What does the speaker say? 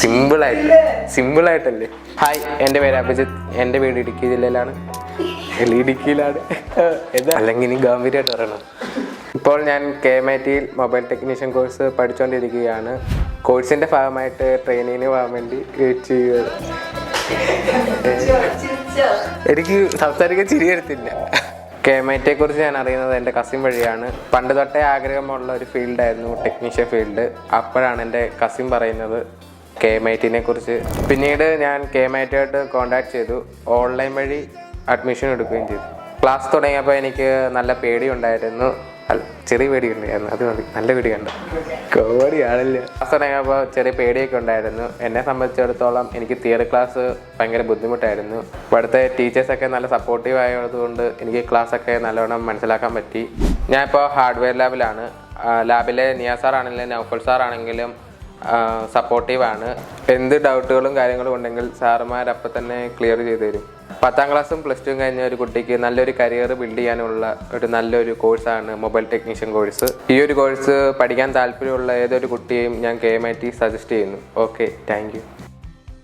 സിമ്പിളായിട്ട് സിമ്പിളായിട്ടല്ലേ ഹായ് എന്റെ പേര് അഭിജിത്ത്. എന്റെ വീട് ഇടുക്കി ജില്ലയിലാണ്. ഇടുക്കിയിലാണ്. അല്ലെങ്കിൽ ഇനി ഗംഭീരമായിട്ട് പറയണം. ഇപ്പോൾ ഞാൻ കെ എം ഐ ടിയിൽ മൊബൈൽ ടെക്നീഷ്യൻ കോഴ്സ് പഠിച്ചുകൊണ്ടിരിക്കുകയാണ് കോഴ്സിന്റെ ഭാഗമായിട്ട് ട്രെയിനിങ്ങിന് പോകാൻ വേണ്ടി വെയിറ്റ് ചെയ്യുക എനിക്ക് സംസാരിക്കാൻ ചിരി വരത്തില്ല. കെ എം ഐ ടിയെ കുറിച്ച് ഞാൻ അറിയുന്നത് എന്റെ കസിൻ വഴിയാണ്. പണ്ട് തൊട്ടേ ആഗ്രഹമുള്ള ഒരു ഫീൽഡായിരുന്നു ടെക്നീഷ്യൻ ഫീൽഡ് അപ്പോഴാണ് എന്റെ കസിൻ പറയുന്നത് കെ എം ഐ ടിനെ കുറിച്ച് പിന്നീട് ഞാൻ കെ എം ഐ ടി ആയിട്ട് കോണ്ടാക്ട് ചെയ്തു. ഓൺലൈൻ വഴി അഡ്മിഷൻ എടുക്കുകയും ചെയ്തു. ക്ലാസ് തുടങ്ങിയപ്പോൾ എനിക്ക് നല്ല പേടിയുണ്ടായിരുന്നു. ചെറിയ പേടിയുണ്ടായിരുന്നു. അത് മതി. നല്ല പേടി കണ്ടു. കോടിയാണല്ലേ ക്ലാസ് തുടങ്ങിയപ്പോൾ ചെറിയ പേടിയൊക്കെ ഉണ്ടായിരുന്നു. എന്നെ സംബന്ധിച്ചിടത്തോളം എനിക്ക് തിയറി ക്ലാസ് ഭയങ്കര ബുദ്ധിമുട്ടായിരുന്നു. ഇവിടുത്തെ ടീച്ചേഴ്സൊക്കെ നല്ല സപ്പോർട്ടീവ് ആയതുകൊണ്ട് എനിക്ക് ക്ലാസ്സൊക്കെ നല്ലവണ്ണം മനസ്സിലാക്കാൻ പറ്റി. ഞാനിപ്പോൾ ഹാർഡ്വെയർ ലാബിലാണ് ലാബിലെ നിയാ സാർ ആണെങ്കിലും നൗഫൽ സാർ ആണെങ്കിലും സപ്പോർട്ടീവാണ് എന്ത് ഡൗട്ടുകളും കാര്യങ്ങളും ഉണ്ടെങ്കിൽ സാറുമാർ അപ്പം തന്നെ ക്ലിയർ ചെയ്തു തരും. പത്താം ക്ലാസ്സും പ്ലസ് ടുവും കഴിഞ്ഞ ഒരു കുട്ടിക്ക് നല്ലൊരു കരിയർ ബിൽഡ് ചെയ്യാനുള്ള ഒരു നല്ലൊരു കോഴ്സാണ് മൊബൈൽ ടെക്നീഷ്യൻ കോഴ്സ് ഈ ഒരു കോഴ്സ് പഠിക്കാൻ താല്പര്യമുള്ള ഏതൊരു കുട്ടിയെയും ഞാൻ K M I T suggest ചെയ്യുന്നു. Okay thank